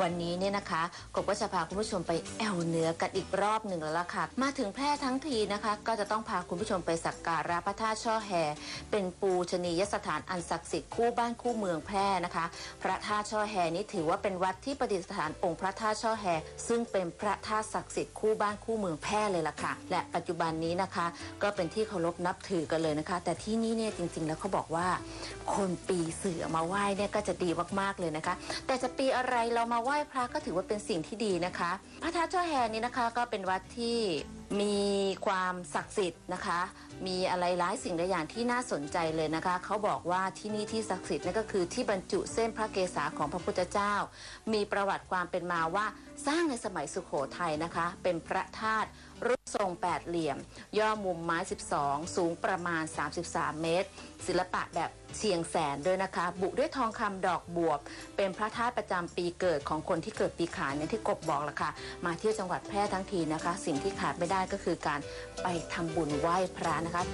วันนี้เนี่ยนะคะกบก็จะพาคุณผู้ชมไปแอวเหนือกันอีกรอบหนึ่งแล้วล่ะค่ะ มาถึงแพร่ทั้งทีนะคะ ก็จะต้องพาคุณผู้ชมไปสักการะพระธาตุช่อแฮเป็นปูชนียสถานอันศักดิ์สิทธิ์คู่บ้านคู่เมืองแพร่นะคะ พระธาตุช่อแฮนี้ถือว่าเป็นวัดที่ประดิษฐานองค์พระธาตุช่อแฮซึ่งเป็นพระธาตุศักดิ์สิทธิ์คู่บ้านคู่เมืองแพร่เลยล่ะค่ะ และปัจจุบันนี้นะคะ ก็เป็นที่เคารพนับถือกันเลยนะคะ แต่ที่นี่เนี่ยจริง ๆ แล้วเขาบอกว่า คนปีเสือมาไหว้เนี่ยก็จะดีมากๆเลยนะคะ แต่จะปีอะไรเรามามาไหว้พระก็ถือว่าเป็นสิ่งที่ดีนะคะ พระธาตุช่อแฮนี้นะคะก็เป็นวัดที่ มีความศักดิ์สิทธิ์นะคะ มีอะไรหลายสิ่งหลายอย่างที่น่าสนใจเลยนะคะ เขาบอกว่าที่นี่ที่ศักดิ์สิทธิ์นั่นก็คือที่บรรจุเส้นพระเกศาของพระพุทธเจ้า มีประวัติความเป็นมาว่าสร้างในสมัยสุขโขทัยนะคะ เป็นพระธาตุรูปทรงแปดเหลี่ยม ย่อมุมไม้ 12 สูงประมาณ 33 เมตร ศิลปะแบบเชียงแสนด้วยนะคะ บุด้วยทองคำดอกบวบ เป็นพระธาตุประจำปีเกิดของคนที่เกิดปีขานเนี่ยที่กบบอกละค่ะ มาเที่ยวจังหวัดแพร่ทั้งทีนะคะ สิ่งที่ขาดไม่ได้ก็คือการไปทำบุญไหว้พระนะคะ